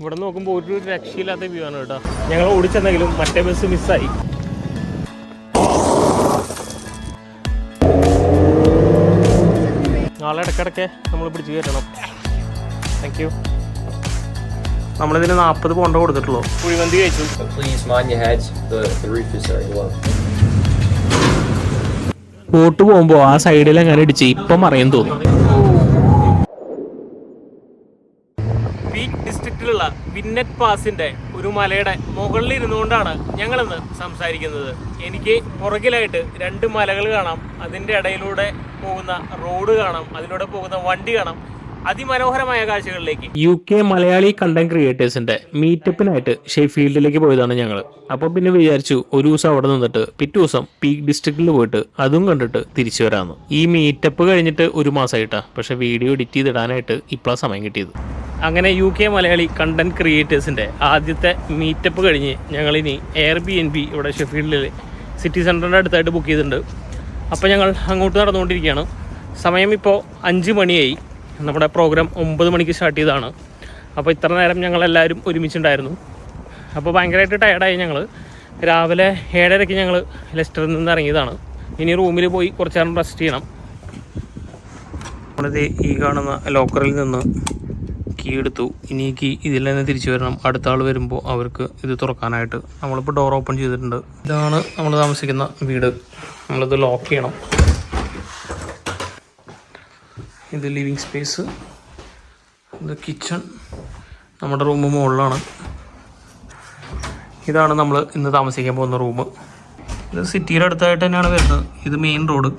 ഇവിടെ നോക്കുമ്പോൾ ഒരു രക്ഷയില്ലാത്ത വ്യൂ ആണ് കേട്ടോ. ഞങ്ങൾ ഓടിച്ചെന്നെങ്കിലും മറ്റേ ബസ് മിസ്സായി നാളെ ഇടയ്ക്കിടയ്ക്ക് നമ്മൾ പിടിച്ചു കയറ്റണം താങ്ക് യു നമ്മളിതിന് നാൽപ്പത് പോണ്ട കൊടുത്തിട്ടുള്ളൂ. കുഴിമന്തി കഴിച്ചു. ബോട്ട് പോകുമ്പോൾ ആ സൈഡിൽ അങ്ങനെ ഇടിച്ച് ഇപ്പം അറിയാൻ തോന്നി. വിന്നറ്റ് പാസിന്റെ ഒരു മലയുടെ മുകളിൽ ഇരുന്നുകൊണ്ടാണ് ഞങ്ങളിന്ന് സംസാരിക്കുന്നത്. എനിക്ക് പുറകിലായിട്ട് രണ്ട് മലകൾ കാണാം. അതിന്റെ ഇടയിലൂടെ പോകുന്ന റോഡ് കാണാം. അതിലൂടെ പോകുന്ന വണ്ടി കാണാം. അതിമനോഹരമായ കാഴ്ചകളിലേക്ക്. യു കെ മലയാളി കണ്ടന്റ് ക്രിയേറ്റേഴ്സിന്റെ മീറ്റപ്പിനായിട്ട് ഷെയ്ഫീൽഡിലേക്ക് പോയതാണ് ഞങ്ങൾ അപ്പോൾ പിന്നെ വിചാരിച്ചു ഒരു ദിവസം അവിടെ നിന്നിട്ട് പിറ്റേ ദിവസം പീക്ക് ഡിസ്ട്രിക്റ്റിൽ പോയിട്ട് അതും കണ്ടിട്ട് തിരിച്ചു വരാമെന്ന് ഈ മീറ്റപ്പ് കഴിഞ്ഞിട്ട് ഒരു മാസമായിട്ടാ പക്ഷെ വീഡിയോ എഡിറ്റ് ചെയ്തിടാനായിട്ട് ഇപ്പോഴാണ് സമയം കിട്ടിയത്. അങ്ങനെ യു കെ മലയാളി കണ്ടന്റ് ക്രിയേറ്റേഴ്സിന്റെ ആദ്യത്തെ മീറ്റപ്പ് കഴിഞ്ഞ് ഞങ്ങളിനി എയർ ബി എൻ ബി ഇവിടെ ഷെഫീൽഡിൽ സിറ്റി സെന്ററിന്റെ അടുത്തായിട്ട് ബുക്ക് ചെയ്തിട്ടുണ്ട്. അപ്പോൾ ഞങ്ങൾ അങ്ങോട്ട് നടന്നുകൊണ്ടിരിക്കുകയാണ്. സമയം ഇപ്പോൾ അഞ്ച് മണിയായി. നമ്മുടെ പ്രോഗ്രാം ഒമ്പത് മണിക്ക് സ്റ്റാർട്ട് ചെയ്തതാണ്. അപ്പോൾ ഇത്ര നേരം ഞങ്ങളെല്ലാവരും ഒരുമിച്ചുണ്ടായിരുന്നു. അപ്പോൾ ഭയങ്കരമായിട്ട് ടയർഡായി ഞങ്ങൾ രാവിലെ ഏഴരയ്ക്ക് ഞങ്ങൾ ലെസ്റ്ററിൽ നിന്ന് ഇറങ്ങിയതാണ്. ഇനി റൂമിൽ പോയി കുറച്ച് നേരം റെസ്റ്റ് ചെയ്യണം. നമ്മളിത് ഈ കാണുന്ന ലോക്കറിൽ നിന്ന് കീ എടുത്തു. ഇനി കീ ഇതിൽ തന്നെ തിരിച്ചു വരണം. അടുത്ത ആൾ വരുമ്പോൾ അവർക്ക് ഇത് തുറക്കാനായിട്ട്. നമ്മളിപ്പോൾ ഡോർ ഓപ്പൺ ചെയ്തിട്ടുണ്ട്. ഇതാണ് നമ്മൾ താമസിക്കുന്ന വീട്. നമ്മളിത് ലോക്ക് ചെയ്യണം. ഇത് ലിവിങ് സ്പേസ് ഇത് കിച്ചൺ നമ്മുടെ റൂം മുകളിലാണ്. ഇതാണ് നമ്മൾ ഇന്ന് താമസിക്കാൻ പോകുന്ന റൂം ഇത് സിറ്റിയുടെ അടുത്തായിട്ട് തന്നെയാണ് വരുന്നത്. ഇത് മെയിൻ റോഡ്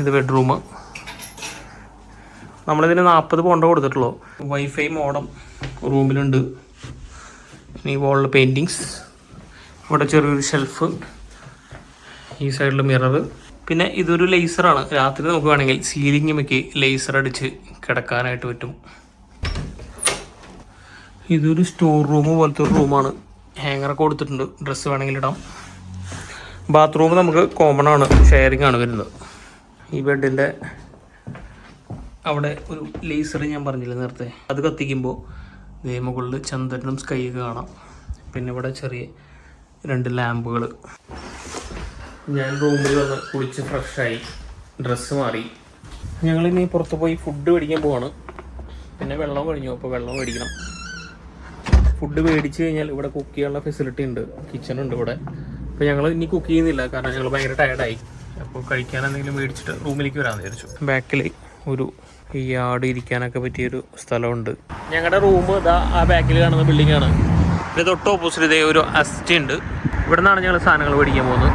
ഇത് ബെഡ്റൂം നമ്മളിതിന് നാൽപ്പത് പോണ്ട കൊടുത്തിട്ടുള്ളൂ. വൈഫൈ മോഡം റൂമിലുണ്ട്. ഈ വോളിൽ പെയിന്റിങ്സ് ഇവിടെ ചെറിയൊരു ഷെൽഫ് ഈ സൈഡിൽ മിറർ പിന്നെ ഇതൊരു ലേസറാണ് രാത്രി നമുക്ക് വേണമെങ്കിൽ മിക്കി ലേസർ അടിച്ച് കിടക്കാനായിട്ട് പറ്റും. ഇതൊരു സ്റ്റോർ റൂം പോലത്തെ ഒരു റൂമാണ് ഹാങ്ങറൊക്കെ കൊടുത്തിട്ടുണ്ട്. ഡ്രസ്സ് വേണമെങ്കിൽ ഇടാം. ബാത്റൂം നമുക്ക് കോമൺ ആണ്. ഷെയറിംഗ് ആണ് വരുന്നത്. ഈ ബെഡിന്റെ അവിടെ ഒരു ലേസർ ഞാൻ പറഞ്ഞില്ല നേരത്തെ? അത് കത്തിക്കുമ്പോൾ മുകളിൽ ചന്ദ്രനും സ്കൈ കാണാം. പിന്നെ ഇവിടെ ചെറിയ രണ്ട് ലാമ്പുകൾ ഞാൻ റൂമിൽ വന്ന് കുളിച്ച് ഫ്രഷായി ഡ്രസ്സ് മാറി. ഞങ്ങളിനി പുറത്ത് പോയി ഫുഡ് മേടിക്കാൻ പോവാണ്. പിന്നെ വെള്ളം കഴിഞ്ഞു അപ്പോൾ വെള്ളം മേടിക്കണം. ഫുഡ് മേടിച്ച് കഴിഞ്ഞാൽ ഇവിടെ കുക്ക് ചെയ്യാനുള്ള ഫെസിലിറ്റി ഉണ്ട്. കിച്ചൺ ഉണ്ട് ഇവിടെ. അപ്പോൾ ഞങ്ങൾ ഇനി കുക്ക് ചെയ്യുന്നില്ല. കാരണം ഞങ്ങൾ ഭയങ്കര ടയർഡായി അപ്പോൾ കഴിക്കാൻ എന്തെങ്കിലും മേടിച്ചിട്ട് റൂമിലേക്ക് വരാമെന്ന് വിചാരിച്ചു. ബാക്കിൽ ഒരു ഈ ആട് ഇരിക്കാനൊക്കെ പറ്റിയൊരു സ്ഥലമുണ്ട്. ഞങ്ങളുടെ റൂം ഇതാ ആ ബാക്കിൽ കാണുന്ന ബിൽഡിംഗ് ആണ്. ഇത് തൊട്ട് ഓപ്പോസിറ്റ് ഇതേ ഒരു അസ്റ്റ് ഉണ്ട്. ഇവിടെ നിന്നാണ് ഞങ്ങൾ സാധനങ്ങൾ മേടിക്കാൻ പോകുന്നത്.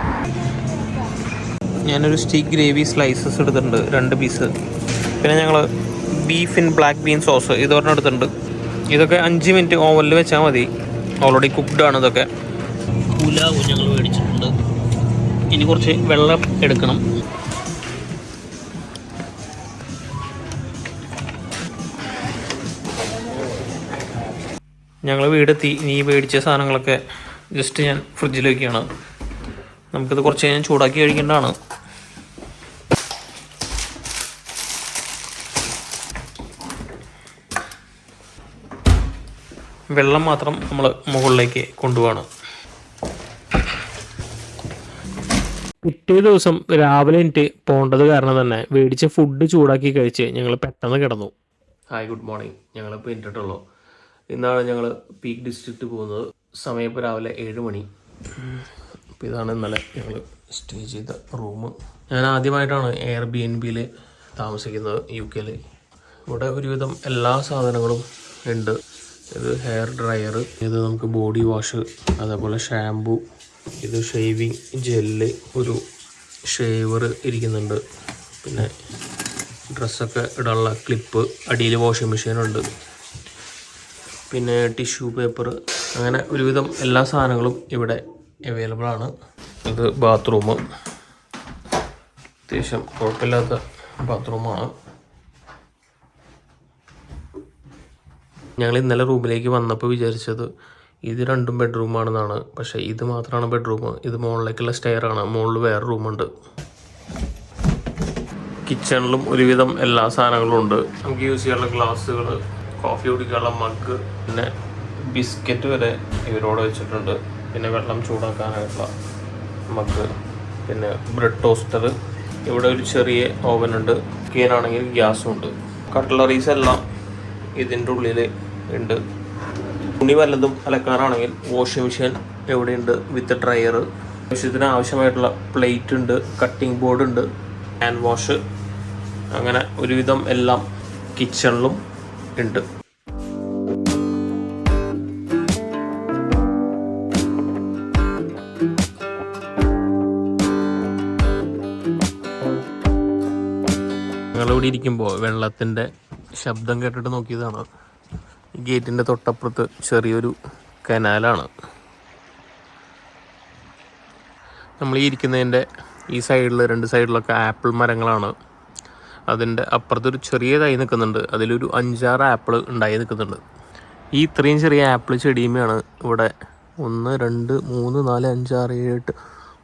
ഞാനൊരു സ്റ്റീക്ക് ഗ്രേവി സ്ലൈസസ് എടുത്തിട്ടുണ്ട് രണ്ട് പീസ് പിന്നെ ഞങ്ങൾ beef in black bean sauce ഇത് ഒരെണ്ണം എടുത്തിട്ടുണ്ട്. ഇതൊക്കെ അഞ്ച് മിനിറ്റ് ഓവനിൽ വെച്ചാൽ മതി. ഓൾറെഡി കുക്ക്ഡ് ആണ് ഇതൊക്കെ. പുലാവും ഞങ്ങൾ മേടിച്ചിട്ടുണ്ട്. ഇനി കുറച്ച് വെള്ളം എടുക്കണം. ഞങ്ങൾ വീടെത്തി. നീ മേടിച്ച സാധനങ്ങളൊക്കെ ജസ്റ്റ് ഞാൻ ഫ്രിഡ്ജിൽ വയ്ക്കുകയാണ് നമുക്കിത് കുറച്ച് കഴിഞ്ഞാൽ ചൂടാക്കി കഴിക്കേണ്ടതാണ്. വെള്ളം മാത്രം നമ്മൾ മുകളിലേക്ക് കൊണ്ടുപോകണം പിറ്റേ ദിവസം രാവിലെ എനിക്ക് പോകേണ്ടത് കാരണം തന്നെ മേടിച്ച ഫുഡ് ചൂടാക്കി കഴിച്ച് ഞങ്ങൾ പെട്ടെന്ന് കിടന്നു. ഹായ് ഗുഡ് മോർണിംഗ് ഞങ്ങൾ ഇപ്പോൾ ഇട്ടിട്ടുള്ളൂ ഇന്നാണ് ഞങ്ങൾ പീക്ക് ഡിസ്ട്രിക്റ്റ് പോകുന്നത്. സമയം ഇപ്പോൾ രാവിലെ ഏഴ് മണി. അപ്പോൾ ഇതാണ് ഇന്നലെ ഞങ്ങൾ സ്റ്റേ ചെയ്ത റൂം ഞാൻ ആദ്യമായിട്ടാണ് എയർ ബി എൻ ബിയിൽ താമസിക്കുന്നത് യു കെയിൽ ഇവിടെ ഒരുവിധം എല്ലാ സാധനങ്ങളും ഉണ്ട്. ഇത് ഹെയർ ഡ്രയർ ഇത് നമുക്ക് ബോഡി വാഷ് അതേപോലെ ഷാംപൂ ഇത് ഷേവിങ് ജെല്ല് ഒരു ഷേവർ ഇരിക്കുന്നുണ്ട്. പിന്നെ ഡ്രസ്സൊക്കെ ഇടാനുള്ള ക്ലിപ്പ് അടിയിൽ വാഷിംഗ് മെഷീനുണ്ട് പിന്നെ ടിഷ്യൂ പേപ്പർ അങ്ങനെ ഒരുവിധം എല്ലാ സാധനങ്ങളും ഇവിടെ അവൈലബിൾ ആണ്. ഇത് ബാത്റൂം അത്യാവശ്യം കുഴപ്പമില്ലാത്ത ബാത്റൂമാണ് ഞങ്ങൾ ഇന്നലെ റൂമിലേക്ക് വന്നപ്പോൾ വിചാരിച്ചത് ഇത് രണ്ടും ബെഡ്റൂമാണെന്നാണ് പക്ഷേ ഇത് മാത്രമാണ് ബെഡ്റൂം ഇത് മുകളിലേക്കുള്ള സ്റ്റെയർ ആണ്. മുകളിൽ വേറെ റൂമുണ്ട് കിച്ചണിലും ഒരുവിധം എല്ലാ സാധനങ്ങളും ഉണ്ട്. നമുക്ക് യൂസ് ചെയ്യാനുള്ള ഗ്ലാസ്സുകൾ കോഫി കുടിക്കാനുള്ള മഗ് പിന്നെ ബിസ്ക്കറ്റ് വരെ ഇവരോട് വെച്ചിട്ടുണ്ട്. പിന്നെ വെള്ളം ചൂടാക്കാനായിട്ടുള്ള നമുക്ക് പിന്നെ ബ്രെഡ് ടോസ്റ്റർ. ഇവിടെ ഒരു ചെറിയ ഓവനുണ്ട് കീനാണെങ്കിൽ ഗ്യാസും ഉണ്ട്. കട്ട്ലറീസ് എല്ലാം ഇതിന്റെ ഉള്ളിൽ ഉണ്ട്. തുണി വല്ലതും അലക്കാനാണെങ്കിൽ വാഷിംഗ് മെഷീൻ എവിടെയുണ്ട് വിത്ത് ഡ്രയർ ആവശ്യത്തിന് ആവശ്യമായിട്ടുള്ള പ്ലേറ്റ് ഉണ്ട് കട്ടിംഗ് ബോർഡ് ഉണ്ട് ഹാൻഡ് വാഷ് അങ്ങനെ ഒരുവിധം എല്ലാം കിച്ചണിലും ഉണ്ട്. ഞങ്ങളിവിടെ ഇരിക്കുമ്പോൾ വെള്ളത്തിന്റെ ശബ്ദം കേട്ടിട്ട് നോക്കിയതാണ്. ഗേറ്റിന്റെ തൊട്ടപ്പുറത്ത് ചെറിയൊരു കനാലാണ്. നമ്മൾ ഈ ഇരിക്കുന്നതിന്റെ ഈ സൈഡിൽ രണ്ട് സൈഡിലൊക്കെ ആപ്പിൾ മരങ്ങളാണ്. അതിന്റെ അപ്പുറത്തൊരു ചെറിയതായി നിൽക്കുന്നുണ്ട്. അതിലൊരു അഞ്ചാറ് ആപ്പിൾ ഉണ്ടായി നിൽക്കുന്നുണ്ട്. ഈ ഇത്രയും ചെറിയ ആപ്പിൾ ചെടിയുമാണ് ഇവിടെ ഒന്ന് രണ്ട് മൂന്ന് നാല് അഞ്ചാറ് ഏഴ് എട്ട്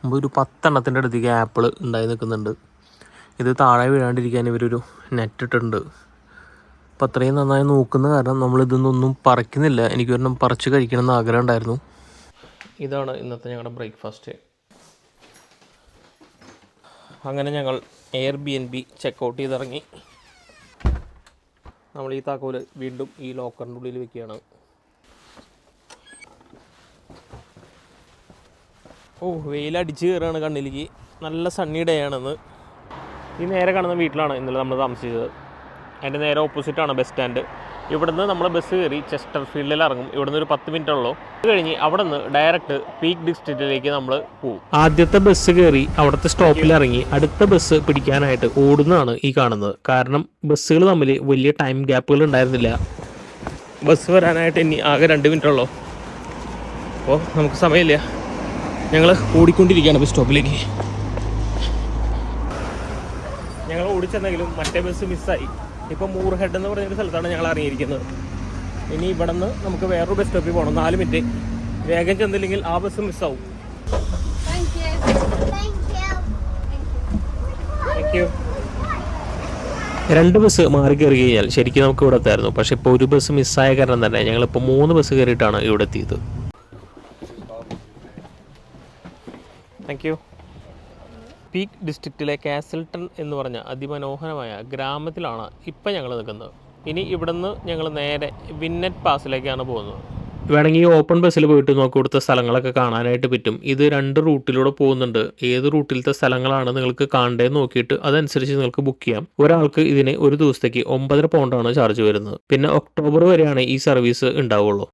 ഒമ്പത് ഒരു പത്തെണ്ണത്തിന്റെ അടുത്തേക്ക് ആപ്പിൾ ഉണ്ടായി നിൽക്കുന്നുണ്ട്. ഇത് താഴെ വീഴാണ്ടിരിക്കാൻ ഇവരൊരു നെറ്റ് ഇട്ടിട്ടുണ്ട്. അപ്പോൾ അത്രയും നന്നായി നോക്കുന്ന കാരണം നമ്മൾ പറിക്കുന്നില്ല. എനിക്ക് ഒരെണ്ണം പറിച്ച് കഴിക്കണം എന്ന് ആഗ്രഹം ഉണ്ടായിരുന്നു. ഇതാണ് ഇന്നത്തെ ഞങ്ങളുടെ ബ്രേക്ക്ഫാസ്റ്റ്. അങ്ങനെ ഞങ്ങൾ air B N B checkout ചെയ്തിറങ്ങി. നമ്മൾ ഈ താക്കോൽ വീണ്ടും ഈ ലോക്കറിന്റെ ഉള്ളിൽ വെക്കുകയാണ്. ഓ വെയിലടിച്ച് കയറുകയാണ് കണ്ണിലേക്ക്. നല്ല സണ്ണി ഡേ ആണെന്ന്. ഈ നേരെ കാണുന്ന വീട്ടിലാണ് ഇന്നലെ നമ്മൾ താമസിച്ചത്. അതിന്റെ നേരെ ഓപ്പോസിറ്റാണ് ബസ് സ്റ്റാൻഡ് ഇവിടുന്ന് നമ്മൾ ബസ് കയറി ചെസ്റ്റർ ഫീൽഡിൽ ഇറങ്ങും. ഇവിടുന്ന് ഒരു പത്ത് മിനിറ്റ് ഉള്ളൂ. അത് കഴിഞ്ഞ് അവിടെ നിന്ന് ഡയറക്റ്റ് പീക്ക് ഡിസ്ട്രിക്റ്റിലേക്ക് നമ്മൾ പോകും ആദ്യത്തെ ബസ് കയറി അവിടുത്തെ സ്റ്റോപ്പിൽ ഇറങ്ങി അടുത്ത ബസ് പിടിക്കാനായിട്ട് ഓടുന്നതാണ് ഈ കാണുന്നത്. കാരണം ബസ്സുകൾ തമ്മിൽ വലിയ ടൈം ഗ്യാപ്പുകൾ ഉണ്ടായിരുന്നില്ല. ബസ് വരാനായിട്ട് ഇനി ആകെ രണ്ട് മിനിറ്റ് ഉള്ളൂ. അപ്പോൾ നമുക്ക് സമയമില്ല. ഞങ്ങൾ ഓടിക്കൊണ്ടിരിക്കുകയാണ് ബസ് സ്റ്റോപ്പിലേക്ക് ഞങ്ങൾ ഓടിച്ചെന്നെങ്കിലും മറ്റേ ബസ് മിസ്സായി ഇപ്പോൾ മൂർ ഹെഡ് എന്ന് പറഞ്ഞൊരു സ്ഥലത്താണ് ഞങ്ങൾ ഇറങ്ങിയിരിക്കുന്നത്. ഇനി ഇവിടെ നിന്ന് നമുക്ക് വേറൊരു ബസ് സ്റ്റോപ്പിൽ പോകണം നാല് മിനിറ്റ് വേഗം ചെന്നില്ലെങ്കിൽ ആ ബസ് മിസ്സാവും. താങ്ക് യു രണ്ട് ബസ് മാറി കയറി കഴിഞ്ഞാൽ ശരിക്കും നമുക്ക് ഇവിടെ എത്തായിരുന്നു. പക്ഷെ ഇപ്പോൾ ഒരു ബസ് മിസ്സായ കാരണം തന്നെ ഞങ്ങളിപ്പോൾ മൂന്ന് ബസ് കയറിയിട്ടാണ് ഇവിടെ എത്തിയത്. താങ്ക് യു പീക്ക് ഡിസ്ട്രിക്റ്റിലെ കാസിൽട്ടൺ എന്ന് പറഞ്ഞ അതിമനോഹരമായ ഗ്രാമത്തിലാണ് ഇപ്പം ഞങ്ങൾ നിൽക്കുന്നത്. ഇനി ഇവിടുന്ന് ഞങ്ങൾ നേരെ വിന്നറ്റ് പാസിലേക്കാണ് പോകുന്നത്. വേണമെങ്കിൽ ഈ ഓപ്പൺ ബസ്സിൽ പോയിട്ട് നോക്കി കൊടുത്ത സ്ഥലങ്ങളൊക്കെ കാണാനായിട്ട് പറ്റും. ഇത് രണ്ട് റൂട്ടിലൂടെ പോകുന്നുണ്ട്. ഏത് റൂട്ടിലത്തെ സ്ഥലങ്ങളാണ് നിങ്ങൾക്ക് കാണേണ്ടത് നോക്കിയിട്ട് അതനുസരിച്ച് നിങ്ങൾക്ക് ബുക്ക് ചെയ്യാം. ഒരാൾക്ക് ഇതിന് ഒരു ദിവസത്തേക്ക് ഒമ്പതര പൗണ്ടാണ് ചാർജ് വരുന്നത്. പിന്നെ ഒക്ടോബർ വരെയാണ് ഈ സർവീസ് ഉണ്ടാവുള്ളൂ.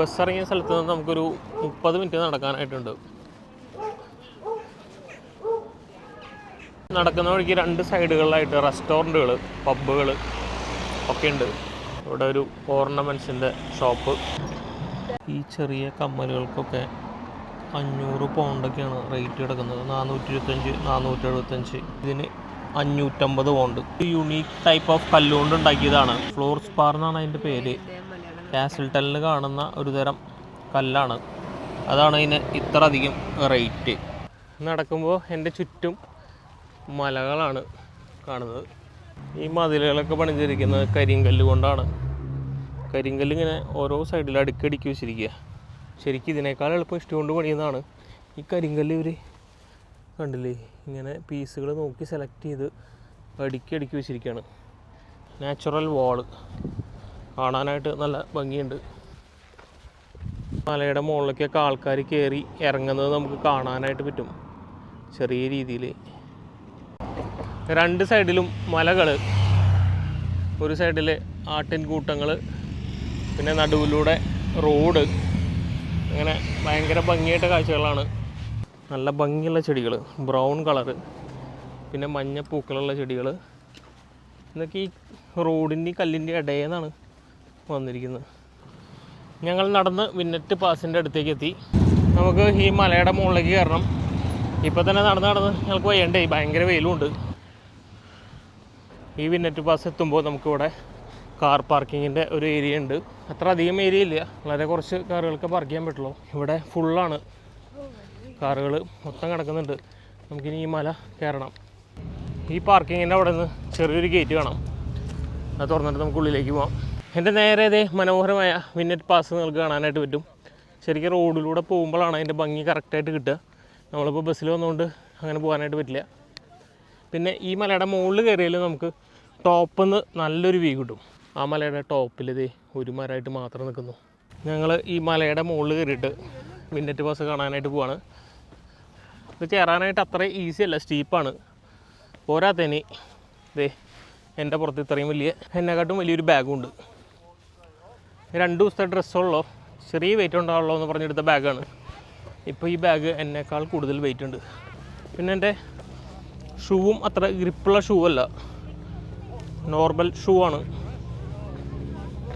ബസ് ഇറങ്ങിയ സ്ഥലത്ത് നിന്ന് നമുക്കൊരു മുപ്പത് മിനിറ്റ് നടക്കാനായിട്ടുണ്ട്. നടക്കുന്ന വഴിക്ക് രണ്ട് സൈഡുകളിലായിട്ട് റെസ്റ്റോറന്റുകൾ പബ്ബുകൾ ഒക്കെ ഉണ്ട് ഇവിടെ ഒരു ഓർണമെന്റ്സിന്റെ ഷോപ്പ്. ഈ ചെറിയ കമ്മലുകൾക്കൊക്കെ അഞ്ഞൂറ് പൗണ്ടൊക്കെയാണ് റേറ്റ് കിടക്കുന്നത്. നാനൂറ്റി ഇരുപത്തഞ്ച് നാനൂറ്റി എഴുപത്തഞ്ച് ഇതിന് അഞ്ഞൂറ്റമ്പത് പൗണ്ട്. യുണീക്ക് ടൈപ്പ് ഓഫ് കല്ലുകൊണ്ട് ഉണ്ടാക്കിയതാണ്. ഫ്ലോർ സ്പാർ എന്നാണ് അതിന്റെ പേര്. കാസിൽട്ടലിൽ കാണുന്ന ഒരു തരം കല്ലാണ്. അതാണ് ഇതിന് ഇത്ര അധികം റേറ്റ്. നടക്കുമ്പോൾ എന്റെ ചുറ്റും മലകളാണ് കാണുന്നത്. ഈ മതിലുകളൊക്കെ പണിഞ്ഞിരിക്കുന്നത് കരിങ്കല്ല് കൊണ്ടാണ്. കരിങ്കല്ല് ഇങ്ങനെ ഓരോ സൈഡിൽ അടുക്കടുക്കി വെച്ചിരിക്കുക ശരിക്കും ഇതിനേക്കാൾ എളുപ്പം ഇഷ്ടം പണിയുന്നതാണ്. ഈ കരിങ്കല്ല് ഇവർ കണ്ടില്ലേ? ഇങ്ങനെ പീസുകൾ നോക്കി സെലക്ട് ചെയ്ത് അടുക്കി അടുക്കി വെച്ചിരിക്കുകയാണ് നാച്ചുറൽ വാൾ കാണാനായിട്ട് നല്ല ഭംഗിയുണ്ട്. മലയുടെ മുകളിലേക്കൊക്കെ ആൾക്കാർ കയറി ഇറങ്ങുന്നത് നമുക്ക് കാണാനായിട്ട് പറ്റും. ചെറിയ രീതിയിൽ രണ്ട് സൈഡിലും മലകൾ ഒരു സൈഡിൽ ആട്ടിൻ കൂട്ടങ്ങൾ പിന്നെ നടുവിലൂടെ റോഡ്. അങ്ങനെ ഭയങ്കര ഭംഗിയായിട്ട കാഴ്ചകളാണ്. നല്ല ഭംഗിയുള്ള ചെടികൾ ബ്രൗൺ കളറ്. പിന്നെ മഞ്ഞ പൂക്കളുള്ള ചെടികൾ ഇതൊക്കെ ഈ റോഡിന്റെ കല്ലിന്റെ ഇടയിൽ നിന്നാണ് വന്നിരിക്കുന്നത്. ഞങ്ങൾ നടന്ന് വിന്നറ്റ് പാസിന്റെ അടുത്തേക്ക് എത്തി. നമുക്ക് ഈ മലയുടെ മുകളിലേക്ക് കയറണം. ഇപ്പോൾ തന്നെ നടന്ന് നടന്ന് ഞങ്ങൾക്ക് വയ്യണ്ടേ? ഭയങ്കര വെയിലുമുണ്ട് ഈ വിന്നറ്റ് പാസ് എത്തുമ്പോൾ നമുക്കിവിടെ കാർ പാർക്കിങ്ങിന്റെ ഒരു ഏരിയ ഉണ്ട്. അത്ര അധികം ഏരിയ ഇല്ല. വളരെ കുറച്ച് കാറുകൾക്ക് പാർക്ക് ചെയ്യാൻ പറ്റുള്ളൂ. ഇവിടെ ഫുള്ളാണ് കാറുകൾ മൊത്തം കിടക്കുന്നുണ്ട്. നമുക്കിനി ഈ മല കയറണം. ഈ പാർക്കിങ്ങിന്റെ അവിടെ നിന്ന് ചെറിയൊരു ഗേറ്റ് കാണാം അത് തുറന്നിട്ട് നമുക്ക് ഉള്ളിലേക്ക് പോകാം എന്റെ നേരെ ഇതേ മനോഹരമായ വിന്നറ്റ് പാസ് നിങ്ങൾക്ക് കാണാനായിട്ട് പറ്റും. ശരിക്കും റോഡിലൂടെ പോകുമ്പോഴാണ് അതിന്റെ ഭംഗി കറക്റ്റായിട്ട് കിട്ടുക. നമ്മളിപ്പോൾ ബസ്സിൽ വന്നുകൊണ്ട് അങ്ങനെ പോകാനായിട്ട് പറ്റില്ല. പിന്നെ ഈ മലയുടെ മുകളിൽ കയറിയാലും നമുക്ക് ടോപ്പിൽ നിന്ന് നല്ലൊരു വ്യൂ കിട്ടും. ആ മലയുടെ ടോപ്പിൽ ഇത് ഒരു മരമായിട്ട് മാത്രം നിൽക്കുന്നു ഞങ്ങൾ ഈ മലയുടെ മുകളിൽ കയറിയിട്ട് വിന്നറ്റ് പാസ് കാണാനായിട്ട് പോവാണ്. ഇത് കയറാനായിട്ട് അത്ര ഈസി അല്ല സ്റ്റീപ്പാണ് പോരാത്തതിന് ദേ എന്റെ പുറത്ത് ഇത്രയും വലിയ എന്നെക്കാട്ടും വലിയൊരു ബാഗും ഉണ്ട്. രണ്ട് ദിവസത്തെ ഡ്രസ്സുള്ളോ ചെറിയ വെയിറ്റ് ഉണ്ടാവുള്ളൂ എന്ന് പറഞ്ഞെടുത്ത ബാഗാണ് ഇപ്പോൾ ഈ ബാഗ് എന്നെക്കാൾ കൂടുതൽ വെയിറ്റ് ഉണ്ട്. പിന്നെ എന്റെ ഷൂവും അത്ര ഗ്രിപ്പുള്ള ഷൂ അല്ല. നോർമൽ ഷൂ ആണ്.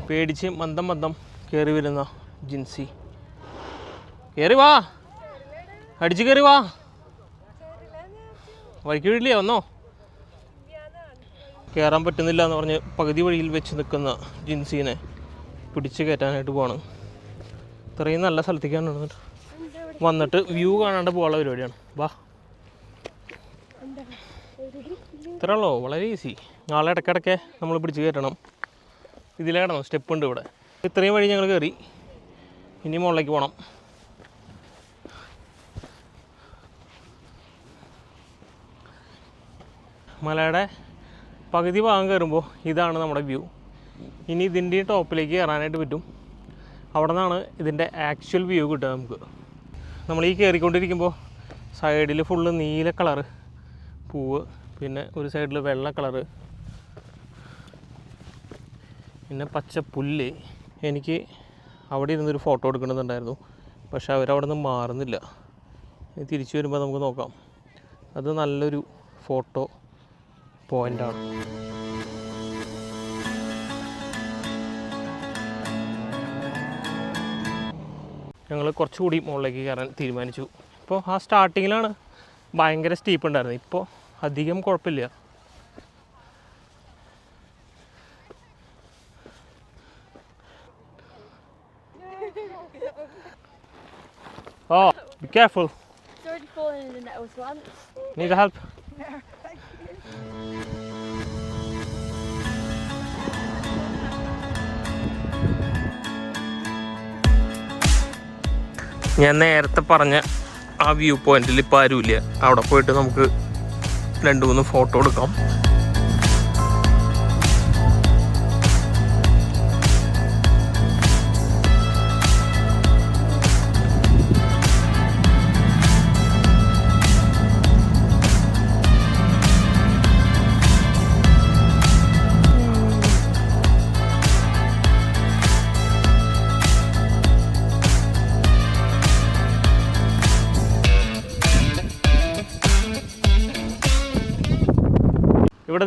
പേടിച്ച് മന്ദം മന്ദം കയറി വരുന്ന ജിൻസി. കയറി വാ. അടിച്ച് കയറി വാ. വഴിക്ക് വീട്ടിലേ വന്നോ? കയറാൻ പറ്റുന്നില്ല എന്ന് പറഞ്ഞ് പകുതി വഴിയിൽ വെച്ച് നിൽക്കുന്ന ജിൻസീനെ പിടിച്ച് കയറ്റാനായിട്ട് പോവാണ്. ഇത്രയും നല്ല സ്ഥലത്തേക്കാണ് വന്നിട്ട് വന്നിട്ട് വ്യൂ കാണാണ്ട് പോകാനുള്ള പരിപാടിയാണ്. വാ. ഇത്രേ ഉള്ളൂ വളരെ ഈസി നാളെ ഇടയ്ക്കിടയ്ക്ക് നമ്മൾ പിടിച്ച് കയറ്റണം. ഇതിലേടണം സ്റ്റെപ്പ് ഉണ്ട് ഇവിടെ. ഇത്രയും വഴി ഞങ്ങൾ കയറി ഇനി മുകളിലേക്ക് പോകണം മലയുടെ പകുതി ഭാഗം കയറുമ്പോൾ ഇതാണ് നമ്മുടെ വ്യൂ ഇനി ഇതിന്റെ ടോപ്പിലേക്ക് കയറാനായിട്ട് പറ്റും. അവിടെ നിന്നാണ് ഇതിന്റെ ആക്ച്വൽ വ്യൂ കിട്ടുക നമുക്ക്. നമ്മൾ ഈ കയറിക്കൊണ്ടിരിക്കുമ്പോൾ സൈഡിൽ ഫുള്ള് നീല കളറ് പൂവ് പിന്നെ ഒരു സൈഡിൽ വെള്ള കളറ്. പിന്നെ പച്ച പുല്ല്. എനിക്ക് അവിടെ ഇരുന്നൊരു ഫോട്ടോ എടുക്കണമെന്നുണ്ടായിരുന്നു. പക്ഷെ അവരവിടെ നിന്ന് മാറുന്നില്ല തിരിച്ചു വരുമ്പോൾ നമുക്ക് നോക്കാം. അത് നല്ലൊരു ഫോട്ടോ പോയിന്റാണ് ഞങ്ങൾ കുറച്ചുകൂടി മുകളിലേക്ക് കയറാൻ തീരുമാനിച്ചു. ഇപ്പോൾ ആ സ്റ്റാർട്ടിങ്ങിലാണ് ഭയങ്കര സ്റ്റീപ്പ് ഉണ്ടായിരുന്നത് ഇപ്പോൾ അധികം കുഴപ്പമില്ല. ഓ be careful net was once. Need help ഞാൻ നേരത്തെ പറഞ്ഞ ആ വ്യൂ പോയിന്റിൽ ഇപ്പോൾ ആരുമില്ല. അവിടെ പോയിട്ട് നമുക്ക് രണ്ട് മൂന്ന് ഫോട്ടോ എടുക്കാം.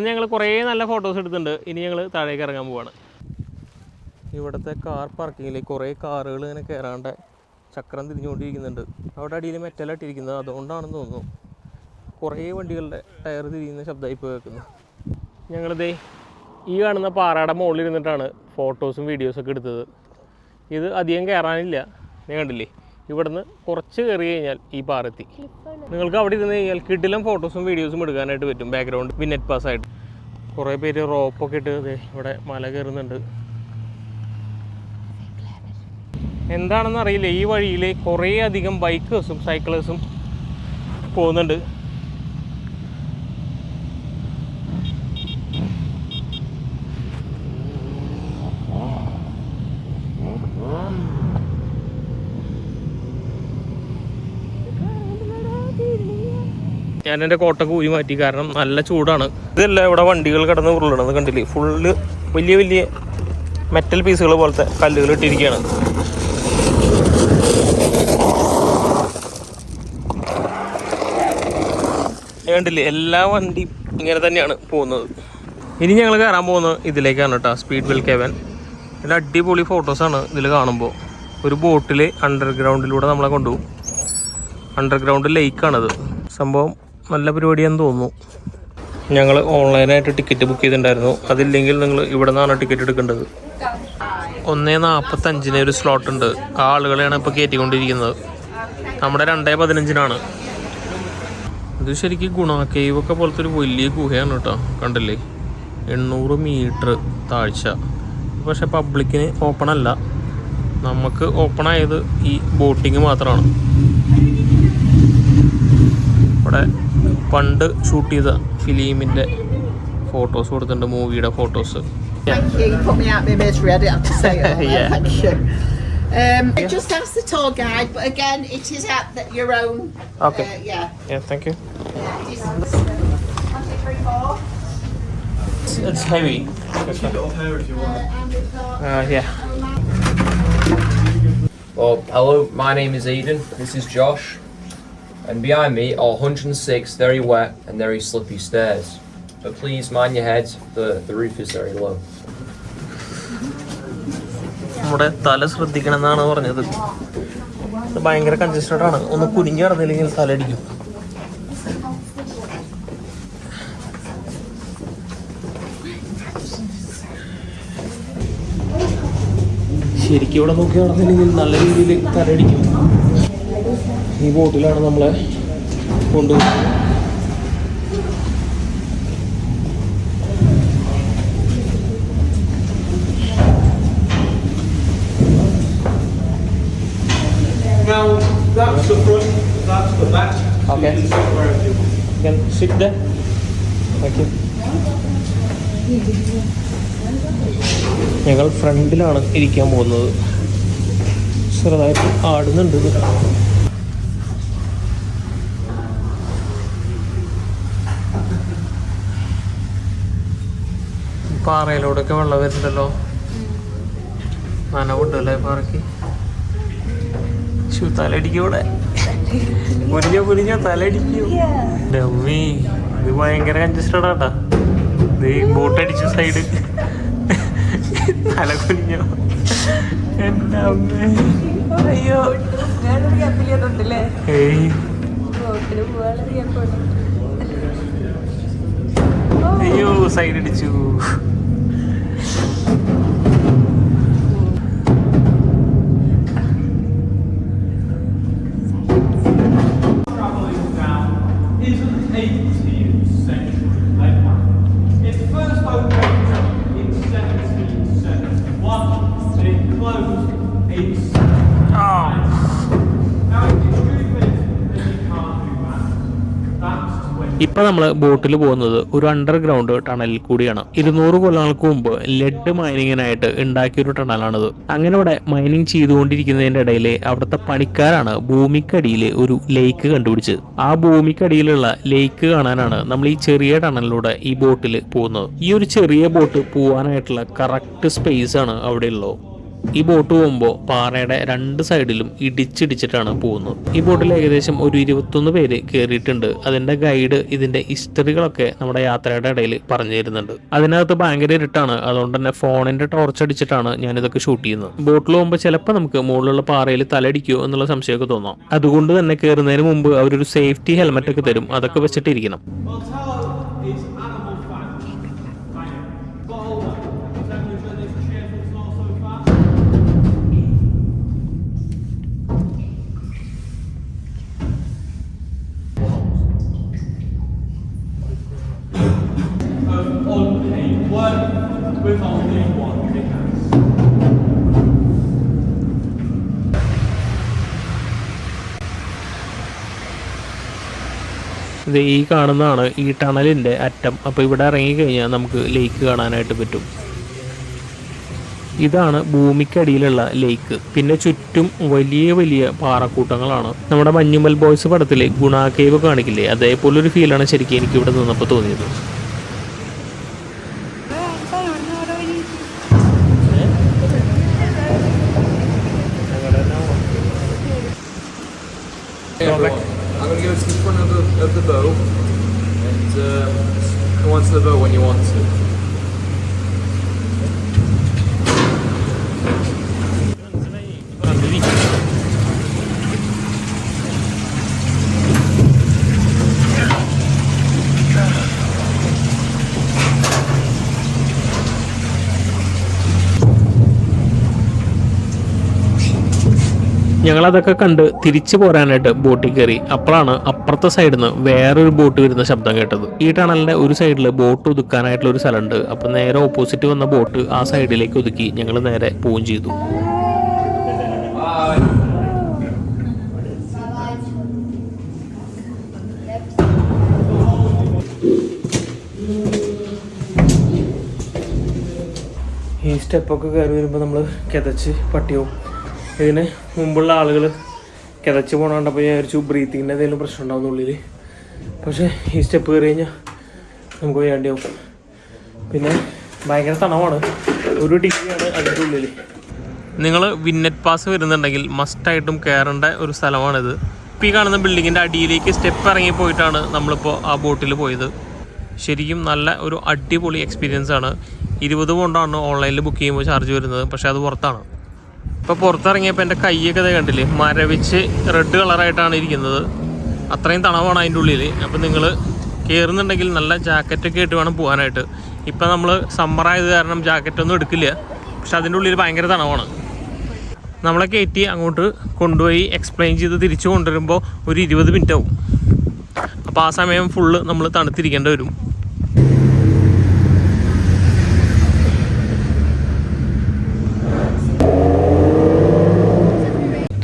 നിന്ന് ഞങ്ങൾ കുറേ നല്ല ഫോട്ടോസ് എടുത്തിട്ടുണ്ട്. ഇനി ഞങ്ങൾ താഴേക്ക് ഇറങ്ങാൻ പോവാണ്. ഇവിടുത്തെ കാർ പാർക്കിങ്ങിൽ കുറേ കാറുകൾ ഇങ്ങനെ കയറാണ്ട് ചക്രം തിരിഞ്ഞുകൊണ്ടിരിക്കുന്നുണ്ട്. അവിടെ അടിയിൽ മെറ്റലായിട്ടിരിക്കുന്നത് അതുകൊണ്ടാണെന്ന് തോന്നുന്നു. കുറേ വണ്ടികളുടെ ടയർ തിരിയുന്ന ശബ്ദമായി ഇപ്പോൾ കേൾക്കുന്നത് ഞങ്ങളിതേ ഈ കാണുന്ന പാറയുടെ മുകളിൽ ഇരുന്നിട്ടാണ് ഫോട്ടോസും വീഡിയോസൊക്കെ എടുത്തത്. ഇത് അധികം കയറാനില്ല ഞാൻ കണ്ടില്ലേ? ഇവിടുന്ന് കുറച്ച് കയറി കഴിഞ്ഞാൽ ഈ പാറെത്തി നിങ്ങൾക്ക് അവിടെ ഇരുന്ന് കഴിഞ്ഞാൽ കിടിലം ഫോട്ടോസും വീഡിയോസും എടുക്കാനായിട്ട് പറ്റും. ബാക്ക്ഗ്രൗണ്ട് വിന്നറ്റ് പാസ് ആയിട്ട് കുറേ പേര് റോപ്പൊക്കെ ഇട്ട് ഇവിടെ മല കയറുന്നുണ്ട്. എന്താണെന്ന് അറിയില്ല ഈ വഴിയിൽ കുറേ അധികം ബൈക്കേഴ്സും സൈക്കിളേഴ്സും പോകുന്നുണ്ട്. ഞാൻ എന്റെ കോട്ടൊക്കെ ഊരി മാറ്റി കാരണം നല്ല ചൂടാണ്. ഇതല്ല ഇവിടെ വണ്ടികൾ കിടന്ന് ഉരുളണത് കണ്ടില്ലേ? ഫുള്ള് വലിയ വലിയ മെറ്റൽ പീസുകൾ പോലത്തെ കല്ലുകൾ ഇട്ടിരിക്കുകയാണ് കണ്ടില്ലേ? എല്ലാ വണ്ടി ഇങ്ങനെ തന്നെയാണ് പോകുന്നത്. ഇനി ഞങ്ങൾ കയറാൻ പോകുന്നത് ഇതിലേക്കാണ് കേട്ടോ സ്പീഡ് വെൽ കെവൻ നല്ല അടിപൊളി ഫോട്ടോസാണ് ഇതിൽ കാണുമ്പോൾ ഒരു ബോട്ടിൽ അണ്ടർഗ്രൗണ്ടിലൂടെ നമ്മളെ കൊണ്ടുപോകും. അണ്ടർഗ്രൗണ്ട് ലേക്കാണത് സംഭവം നല്ല പരിപാടിയാന്ന് തോന്നുന്നു. ഞങ്ങൾ ഓൺലൈനായിട്ട് ടിക്കറ്റ് ബുക്ക് ചെയ്തിട്ടുണ്ടായിരുന്നു. അതില്ലെങ്കിൽ നിങ്ങൾ ഇവിടെ നിന്നാണ് ടിക്കറ്റ് എടുക്കേണ്ടത്. ഒന്നേ നാൽപ്പത്തഞ്ചിന് ഒരു സ്ലോട്ട് ഉണ്ട്. ആ ആളുകളെയാണ് ഇപ്പോൾ കയറ്റിക്കൊണ്ടിരിക്കുന്നത് നമ്മുടെ രണ്ടേ പതിനഞ്ചിനാണ്. ഇത് ശരിക്കും ഗുണ കേവ് ഒക്കെ പോലത്തെ ഒരു വലിയ ഗുഹയാണ് കേട്ടോ. കണ്ടില്ലേ? എണ്ണൂറ് മീറ്റർ താഴ്ച. പക്ഷെ പബ്ലിക്കിന് ഓപ്പൺ അല്ല. നമുക്ക് ഓപ്പൺ ആയത് ഈ ബോട്ടിങ് മാത്രമാണ്. ഇവിടെ പണ്ട് ഷൂട്ട് ചെയ്ത ഫിലിമിൻ്റെ ഫോട്ടോസ് കൊടുത്തിട്ടുണ്ട് മൂവിയുടെ photos Thank you. You put me out my misery. I didn't have to say it. all there. Yeah. Thank you. Um, Just ask the tour guide, but again, it is at the, your own. Okay. Uh, yeah. Thank you Distance. One, two, three, four. It's heavy yeah Well, hello, my name is Eden. This is Josh. And behind me are 106 very wet and very slippy stairs. But please mind your heads, the, the roof is very low. നമ്മുടെ തല ശ്രദ്ധിക്കണം എന്നാണ് പറഞ്ഞത് ഇത് ഭയങ്കര congested ആണ് ഒന്ന് കുനിഞ്ഞു കിടന്നില്ലെങ്കിൽ തലടിക്കും ശരിക്കും ഇവിടെ നോക്കി നടന്നില്ലെങ്കിൽ നല്ല രീതിയിൽ തലടിക്കും ഈ ബോട്ടിലാണ് നമ്മൾ കൊണ്ടുപോകുന്നത് ഞങ്ങൾ ഫ്രണ്ടിലാണ് ഇരിക്കാൻ പോകുന്നത്. ചെറുതായിട്ട് ആടുന്നുണ്ട് ഇത്. പാറയിലൂടെയൊക്കെ വെള്ളം വരുന്നുണ്ടല്ലോ. നനവുണ്ടല്ലേ പാറയ്ക്ക്? തലടിക്കൂടെ മുരിഞ്ഞോ മുരിഞ്ഞോ തലടിക്കൂ ഇത് ഭയങ്കര കഞ്ചസ്റ്റഡ് ആട്ടാ. ഇത് ബോട്ടടിച്ചു സൈഡ് തല കുനിഞ്ഞോ. അയ്യോ. സൈഡ് അടിച്ചു ഇപ്പൊ നമ്മൾ ബോട്ടിൽ പോകുന്നത് ഒരു അണ്ടർഗ്രൗണ്ട് ടണലിൽ കൂടിയാണ്. ഇരുന്നൂറ് കൊല്ലങ്ങൾക്ക് മുമ്പ് ലെഡ് മൈനിങ്ങിനായിട്ട് ഉണ്ടാക്കിയ ഒരു ടണലാണിത് അങ്ങനെ ഇവിടെ മൈനിങ് ചെയ്തുകൊണ്ടിരിക്കുന്നതിന്റെ ഇടയിൽ അവിടുത്തെ പണിക്കാരാണ് ഭൂമിക്കടിയിൽ ഒരു ലേക്ക് കണ്ടുപിടിച്ചത്. ആ ഭൂമിക്കടിയിലുള്ള ലേക്ക് കാണാനാണ് നമ്മൾ ഈ ചെറിയ ടണലിലൂടെ ഈ ബോട്ടിൽ പോകുന്നത്. ഈ ഒരു ചെറിയ ബോട്ട് പോവാനായിട്ടുള്ള കറക്റ്റ് സ്പേസ് ആണ് അവിടെ ഉള്ളത് ഈ ബോട്ട് പോകുമ്പോൾ പാറയുടെ രണ്ട് സൈഡിലും ഇടിച്ചിടിച്ചിട്ടാണ് പോകുന്നത്. ഈ ബോട്ടിൽ ഏകദേശം ഒരു ഇരുപത്തൊന്ന് പേര് കയറിയിട്ടുണ്ട് അതിന്റെ ഗൈഡ് ഇതിന്റെ ഹിസ്റ്ററികളൊക്കെ നമ്മുടെ യാത്രയുടെ ഇടയിൽ പറഞ്ഞു തരുന്നുണ്ട്. അതിനകത്ത് ഭയങ്കര ഇരുട്ടാണ്. അതുകൊണ്ട് തന്നെ ഫോണിന്റെ ടോർച്ച് അടിച്ചിട്ടാണ് ഞാൻ ഇതൊക്കെ ഷൂട്ട് ചെയ്യുന്നത്. ബോട്ടിൽ പോകുമ്പോൾ ചിലപ്പോൾ നമുക്ക് മുകളിലുള്ള പാറയിൽ തലടിക്കോ എന്നുള്ള സംശയമൊക്കെ തോന്നാം. അതുകൊണ്ട് തന്നെ കയറുന്നതിന് മുമ്പ് അവരൊരു സേഫ്റ്റി ഹെൽമെറ്റ് ഒക്കെ തരും. അതൊക്കെ വെച്ചിട്ടിരിക്കണം. ഇത് ഈ കാണുന്നതാണ് ഈ ടണലിന്റെ അറ്റം. അപ്പോൾ ഇവിടെ ഇറങ്ങിക്കഴിഞ്ഞാൽ നമുക്ക് ലേക്ക് കാണാനായിട്ട് പറ്റും. ഇതാണ് ഭൂമിക്കടിയിലുള്ള ലേക്ക് പിന്നെ ചുറ്റും വലിയ വലിയ പാറക്കൂട്ടങ്ങളാണ്. നമ്മുടെ മഞ്ഞുമൽ ബോയ്സ് പടത്തിലെ ഗുണാകേവ് കാണിക്കില്ലേ? അതേപോലെ ഒരു ഫീലാണ് ശരിക്കും എനിക്ക് ഇവിടെ നിന്നപ്പോൾ തോന്നിയത്. bow and uh, come onto the bow when you want to. ഞങ്ങളതൊക്കെ കണ്ട് തിരിച്ചു പോരാനായിട്ട് ബോട്ടിൽ കയറി. അപ്പോഴാണ് അപ്പുറത്തെ സൈഡിൽ നിന്ന് വേറൊരു ബോട്ട് വരുന്ന ശബ്ദം കേട്ടത്. ഈ ടണലിന്റെ ഒരു സൈഡിൽ ബോട്ട് ഒതുക്കാനായിട്ടുള്ള ഒരു സ്ഥലമുണ്ട് അപ്പോൾ നേരെ ഓപ്പോസിറ്റ് വന്ന ബോട്ട് ആ സൈഡിലേക്ക് ഒതുക്കി ഞങ്ങൾ നേരെ പോവുകയും ചെയ്തു. ഈ സ്റ്റെപ്പൊക്കെ കയറി വരുമ്പോൾ നമ്മൾ കിതച്ച് പട്ടിയാവും. ഇതിന് മുമ്പുള്ള ആളുകൾ കിതച്ച് പോകണ കണ്ടപ്പോൾ ഞാൻ വിചാരിച്ചു ബ്രീത്തിങ്ങിന്റെ എന്തെങ്കിലും പ്രശ്നം ഉണ്ടാവും ഉള്ളിൽ പക്ഷേ ഈ സ്റ്റെപ്പ് കയറി കഴിഞ്ഞാൽ നമുക്ക് വേണ്ടിയാവും. പിന്നെ ഭയങ്കര തണവാണ്. ഒരു ടിക്കിയാണ് അതിന്റെ ഉള്ളിൽ നിങ്ങൾ വിന്നറ്റ് പാസ് വരുന്നുണ്ടെങ്കിൽ മസ്റ്റായിട്ടും കയറേണ്ട ഒരു സ്ഥലമാണിത്. ഇപ്പോൾ ഈ കാണുന്ന ബിൽഡിങ്ങിന്റെ അടിയിലേക്ക് സ്റ്റെപ്പ് ഇറങ്ങി പോയിട്ടാണ് നമ്മളിപ്പോൾ ആ ബോട്ടിൽ പോയത്. ശരിക്കും നല്ല ഒരു അടിപൊളി എക്സ്പീരിയൻസ് ആണ്. ഇരുപത് കൊണ്ടാണ് ഓൺലൈനിൽ ബുക്ക് ചെയ്യുമ്പോൾ ചാർജ് വരുന്നത്. പക്ഷേ അത് പുറത്താണ്. ഇപ്പോൾ പുറത്തിറങ്ങിയപ്പോൾ എന്റെ കൈയൊക്കെ ദേ കണ്ടില്ലേ? മരവിച്ച് റെഡ് കളറായിട്ടാണ് ഇരിക്കുന്നത്. അത്രയും തണവാണ് അതിന്റെ ഉള്ളിൽ അപ്പോൾ നിങ്ങൾ കയറുന്നുണ്ടെങ്കിൽ നല്ല ജാക്കറ്റൊക്കെ ഇട്ട് വേണം പോകാനായിട്ട്. ഇപ്പം നമ്മൾ സമ്മറായത് കാരണം ജാക്കറ്റൊന്നും എടുക്കില്ല. പക്ഷെ അതിന്റെ ഉള്ളിൽ ഭയങ്കര തണവാണ്. നമ്മളെ കയറ്റി അങ്ങോട്ട് കൊണ്ടുപോയി എക്സ്പ്ലെയിൻ ചെയ്ത് തിരിച്ചു കൊണ്ടുവരുമ്പോൾ ഒരു ഇരുപത് മിനിറ്റ് ആവും. അപ്പോൾ ആ സമയം ഫുള്ള് നമ്മൾ തണുത്തിരിക്കേണ്ടി വരും.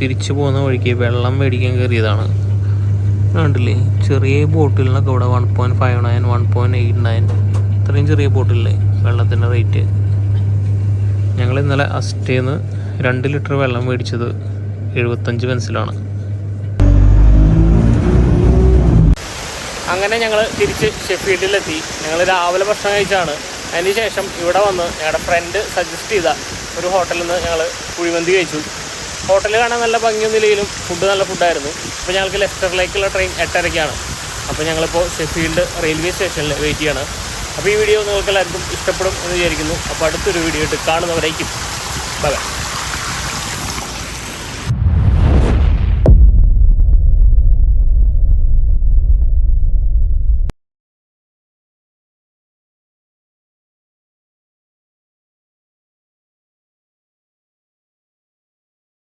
തിരിച്ചു പോകുന്ന വഴിക്ക് വെള്ളം മേടിക്കാൻ കയറിയതാണ്. കണ്ടില്ലേ? ചെറിയ ബോട്ടിലിനൊക്കെ ഇവിടെ one point five nine one point eight nine ഇത്രയും ചെറിയ ബോട്ടിലില്ലേ? വെള്ളത്തിന്റെ റേറ്റ്. ഞങ്ങൾ ഇന്നലെ അസ്റ്റേന്ന് രണ്ട് ലിറ്റർ വെള്ളം മേടിച്ചത് എഴുപത്തഞ്ച് പെൻസിലാണ്. അങ്ങനെ ഞങ്ങൾ തിരിച്ച് ഷെഫീൽഡിലെത്തി. ഞങ്ങൾ രാവിലെ ഭക്ഷണം കഴിച്ചാണ്. അതിന് ശേഷം ഇവിടെ വന്ന് ഞങ്ങളുടെ ഫ്രണ്ട് സജസ്റ്റ് ചെയ്ത ഒരു ഹോട്ടലിൽ നിന്ന് ഞങ്ങൾ കുഴിമന്തി കഴിച്ചു. ഹോട്ടൽ കാണാൻ നല്ല ഭംഗിയൊന്നുമില്ലെങ്കിലും ഫുഡ് നല്ല ഫുഡായിരുന്നു അപ്പോൾ ഞങ്ങൾക്ക് ലെസ്റ്ററിലേക്കുള്ള ട്രെയിൻ എട്ടരയ്ക്കാണ് അപ്പോൾ ഞങ്ങളിപ്പോൾ ഷെഫീൽഡ് റെയിൽവേ സ്റ്റേഷനിൽ വെയിറ്റ് ചെയ്യണം. അപ്പോൾ ഈ വീഡിയോ നിങ്ങൾക്ക് എല്ലാവർക്കും ഇഷ്ടപ്പെടും എന്ന് വിചാരിക്കുന്നു. അപ്പോൾ അടുത്തൊരു വീഡിയോ ആയിട്ട് കാണുന്നവരേക്കും. ബൈ